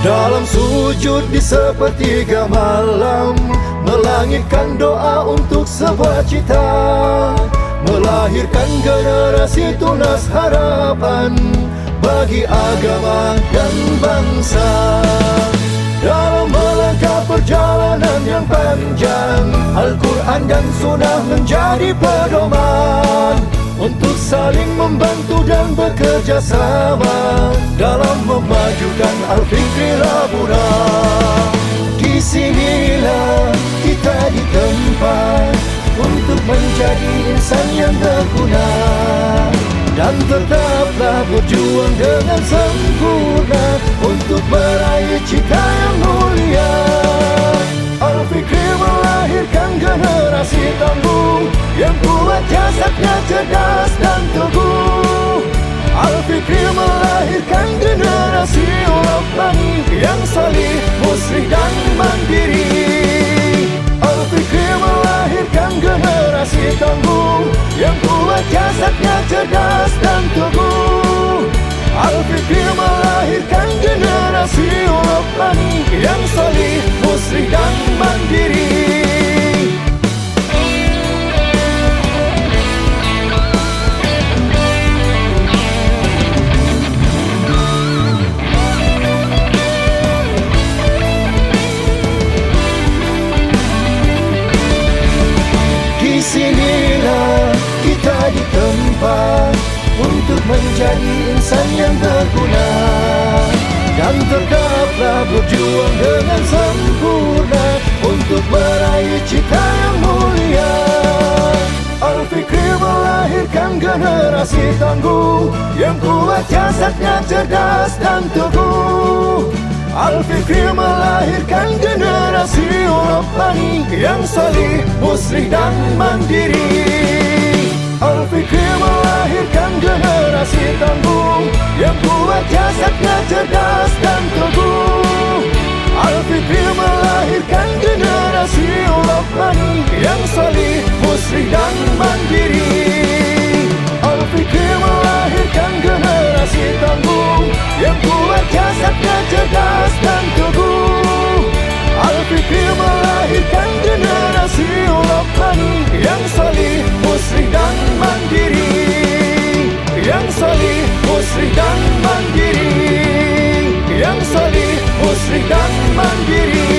Dalam sujud di sepertiga malam Melangitkan doa untuk sebuah cita. Melahirkan generasi tunas harapan Bagi agama dan bangsa. Dalam melangkah perjalanan yang panjang Al-Quran dan Sunnah menjadi pedoman Untuk saling membantu dan bekerja sama Dalam memajukan Al-Fikri Rabuna Di sinilah kita di tempat Untuk menjadi insan yang berguna dan tetaplah berjuang dengan sempurna Untuk meraih cita yang mulia kuat jasadnya cerdas dan teguh. Al-Fikri melahirkan generasi Rabbani Yang salih, musri dan mandiri. Al-Fikri melahirkan generasi tangguh Yang kuat jasadnya cerdas dan teguh. Al-Fikri melahirkan generasi Rabbani Yang salih, musri dan mandiri menjadi insan yang berguna Dan tetaplah berjuang dengan sempurna Untuk meraih cita yang mulia. Al-Fikri melahirkan generasi tangguh Yang kuat jasadnya cerdas dan teguh. Al-Fikri melahirkan generasi Rabbani Yang salih, muslih dan mandiri generasi tangguh Yang kuat jasadnya cerdas dan teguh. Al-Fikri melahirkan generasi Rabbani Yang salih, muslih dan mandiri dan mandiri Yang salih, musri dan mandiri